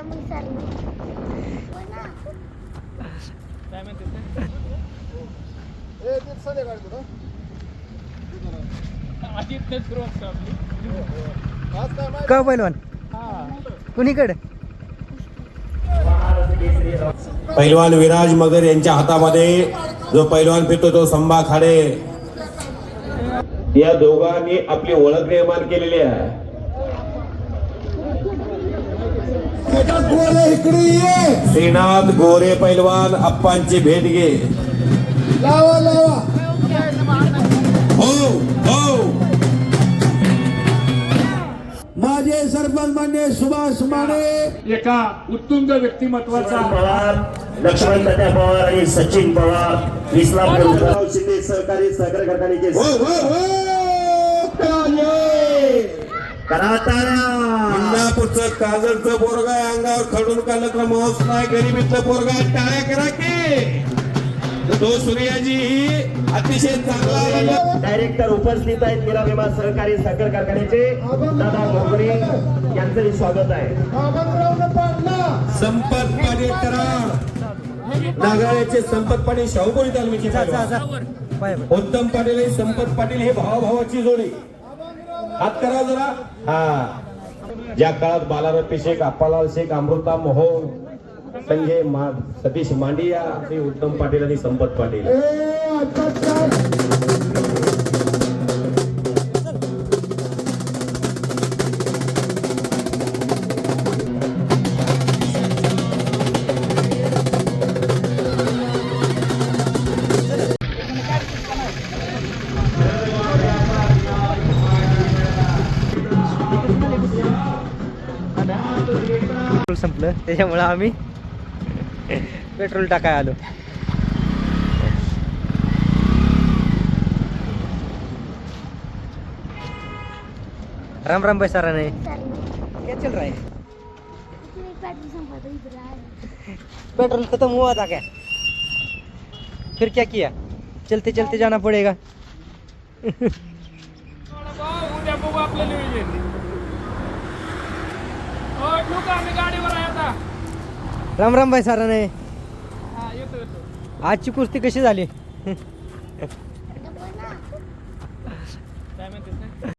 राम विचारलं काय म्हणते आदित्य सुरू असतो आपली का हो पैलवान? हा कुणीकडे? पैलवान विराज मगर यांच्या हातामध्ये जो पैलवान फिरतो तो संभा खाडे. या दोघांनी आपली ओळख निर्माण केलेली आहे. श्रीनाथ गोरे पैलवान अप्पांची भेट घे. हो हो. माझे सरपंच मान्य सुभाष माने. एका उत्तुंग व्यक्तिमत्वाचा पवार लक्ष्मण तात्या पवार आणि सचिन पवार. इस्लामपूर शिंदे सहकारी सहकारी कारखान्याचे हो इंदापूरचं काजलचं पोरगा आहे, अंगावर खडून काढलं तर मौस नाही गरीबीचं पोरगा आहे, टाळ्या करा की. तो सूर्याजी ही अतिशय चांगला डायरेक्टर उपस्थित आहेत मीरा विमा सहकारी साखर कारखान्याचे दादा मोगरे यांचंही स्वागत आहे. संपत पाटील नागाळ्याचे संपत पाटील शाहूपुरी. पाय उत्तम पाटील आणि संपत पाटील हे भावाभावाची जोडी. हात करा जरा. हा. ज्या काळात बालारपी शेख अप्पालाल शेख अमृता मोहन संजय मा सतीश मांडिया हे उत्तम पाटील आणि संपत पाटील. पेट्रोल संपलं त्याच्यामुळं आम्ही पेट्रोल टाकाय आलो. राम राम भाई सारा नाही क्या चल रहा है पेट्रोल संपत पेट्रोल खत्म हुआ था क्या? फिर क्या किया? चलते चलते जाना पड़ेगा उद्या बघू आपलं नियोजन हो ठेवू का आम्ही गाडीवर आहे आता. राम राम भाई सराने. हा येतो येतो. आजची कुस्ती कशी झाली?